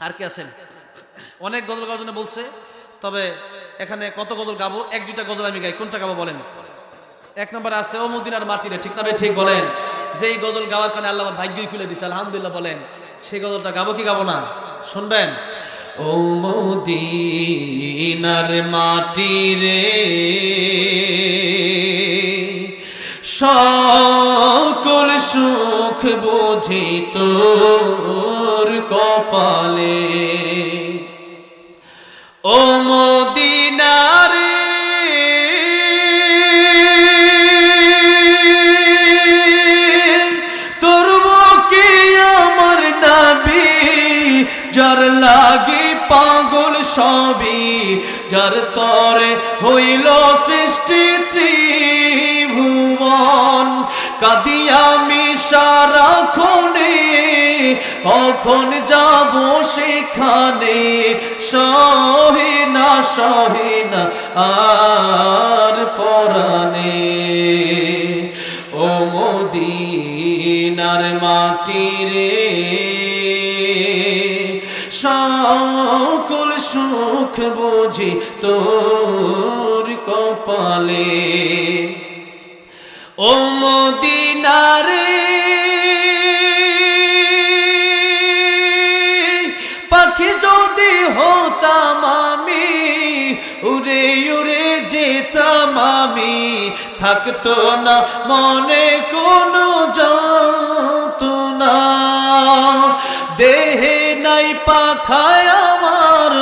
আর কি আছেন? অনেক গজল গজনে বলছে, তবে এখানে কত গজল গাবো? এক, দুইটা গজল আমি গাই, কোনটা গাবো বলেন? এক নম্বরে আসছে, ও মদিনার মাটিরে, ঠিক না ঠিক বলেন। যে এই গজল গাওয়ার কারণে আল্লাহ ভাগ্যই খুলে দিছে, আলহামদুলিল্লাহ বলেন। সেই গজলটা গাবো কি গাবো না? শুনবেন। ও মদিনার মাটিরে সকল সুখ বুঝি তোর কপালে। ও মদিনারে তোর বুকে আমার নাবি, যার লাগি পাগল সবই, যার তরে হইল সৃষ্টি ত্রিভুবন। কাদি আমি সারাক্ষণে কখন যাব সেখানে? সহে না না, আর পরানে ও মদিনার মাটিরে সকল সুখ বুঝি তোর কপালে। ও মদিনারে যেতাম আমি, থাকতো না, মনে কোনো যন্ত্রণা। দেহে নাই পাখায় আমার,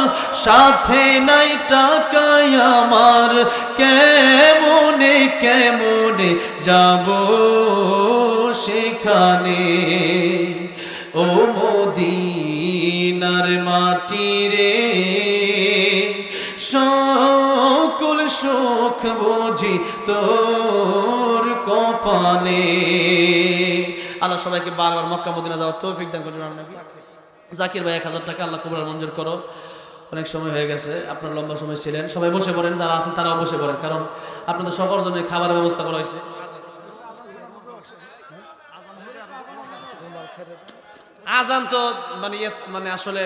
সাথে নাই টাকায় আমার। কেমনে কেমনে যাব সেখানে? ও মোদিনার মাটি রে সকল সুখ বুঝি তোর কপালে। আল্লাহ সবাইকে বারবার মক্কা, মদিনা যাওয়ার তৌফিক দান করছেন জাকির ভাই এক হাজার টাকা আল্লাহ কবুল মঞ্জুর করো অনেক সময় হয়ে গেছে, আপনার লম্বা সময় ছিলেন। সবাই বসে পড়েন, যারা আছেন তারাও বসে পড়েন, কারণ আপনাদের সকল জন্য খাবারের ব্যবস্থা করা হয়েছে। আজান তো মানে ইয়ে মানে আসলে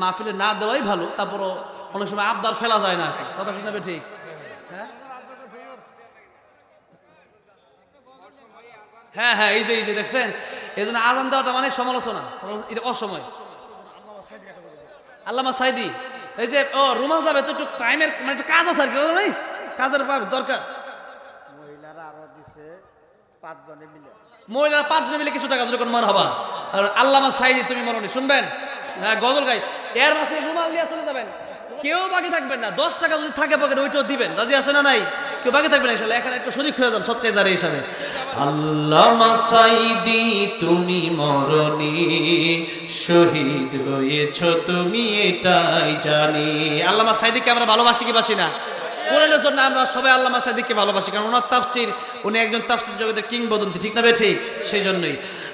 মাহফিলে না দেওয়াই ভালো, তারপরও অনেক সময় আবদার ফেলা যায় না কথা শুনবে ঠিক। হ্যাঁ? হ্যাঁ হ্যাঁ এই যে এই যে দেখছেন? এই জন্য আজান দেওয়াটা মানে সমালোচনা। এটা অসময়। আল্লামা সাইদি এই যে ও রুমাল যাবে তো একটু টাইমের মানে একটু কাজ আছে আর কি নাই? কাজের পাবে দরকার। মহিলারা আরও দিছে পাঁচজনে মিলে। মহিলারা পাঁচজন মিলে কিছু টাকা করে মন হবা। আর আল্লামা সাইদি তুমি মরনি শুনবেন? হ্যাঁ গজল গাই। এর মাসে রুমাল দিয়ে চলে যাবেন। কেউ বাকি থাকবেন না। দশ টাকা যদি থাকে পকেটে ওইটাও দিবেন। রাজি আছে না নাই? কেউ বাকি থাকবেন ইনশাল্লাহ। এখানে একটা শরিক হয়ে যান সৎকাই যারে হিসাবে। আল্লামা সাইদি তুমি মরনি শহীদ হয়েছ তুমি এটাই জানি। আল্লামা সাইদিকে আমরা ভালোবাসি কি বাসি না? কোরআনের জন্য আমরা সবাই আল্লামা সাদিককে ভালোবাসি। কারণ ওনার তাফসির উনি একজন তাফসির জগতের কিংবদন্তি ঠিক না বে ঠিক? সেই জন্যই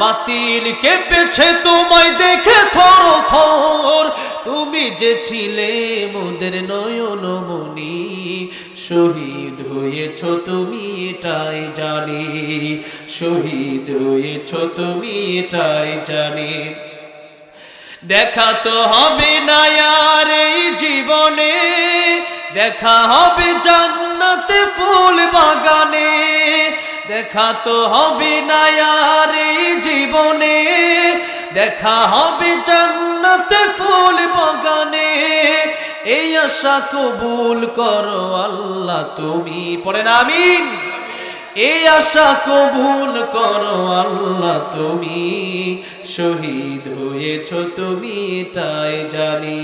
বাতিল কেঁপেছে তোমায় দেখে থর থর। তুমি যে ছিলে মোদের নয়ন মনি শহীদ হয়েছ তুমি এটাই জানি। শহীদ হয়েছ তুমি এটাই জানি। দেখা তো হবে না আর এই জীবনে, দেখা হবে জান্নাতে ফুল বাগানে। দেখা তো হবে না জীবনে, দেখা হবে জান্নাতে ফুল বাগানে। এই আশা কবুল করো আল্লাহ তুমি পড়েন আমিন? এই আশা কবুল করো আল্লাহ তুমি, শহীদ হয়েছ তুমি এটাই জানি।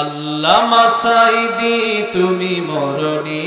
আল্লাহ মাসাইদি তুমি মরণি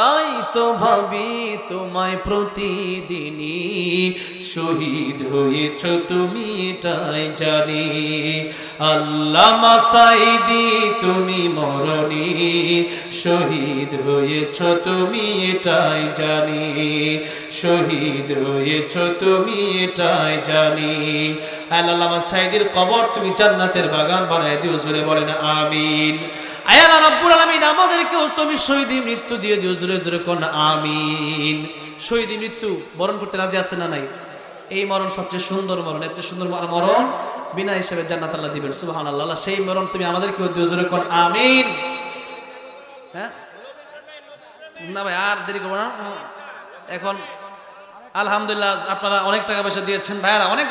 প্র কত ভাবি তোমায় প্রতিদিনই শহীদ হয়েছ তুমি এটাই জানি। আল্লাহ মাসাইদি তুমি মরণি শহীদ হয়েছ তুমি এটাই জানি। শহীদ হয়েছ তুমি এটাই জানি। আল্লাহ মাসাইদির কবর তুমি জান্নাতের বাগান বানায় দিও জুড়ে বলেন, আমিন। আয়ালা রব্বুল আমাদেরকেও তুমি মৃত্যু দিয়ে দিও, জোরে জোরে কোন, আমিন। মৃত্যু বরণ করতে রাজি আছে না নাই? এই মরণ সবচেয়ে সুন্দর মরণ চেয়ে সুন্দর মরণ বিনা হিসেবে জান্নাত আল্লাহ দিবেন আল্লাহ সেই মরণ তুমি আমাদেরকেও দিও, জোরে কোন, আমিন। হ্যাঁ? না ভাই, আর দেরি করব না। এখন আলহামদুলিল্লাহ আপনারা অনেক টাকা পয়সা দিয়েছেন, ভাইয়ারা অনেক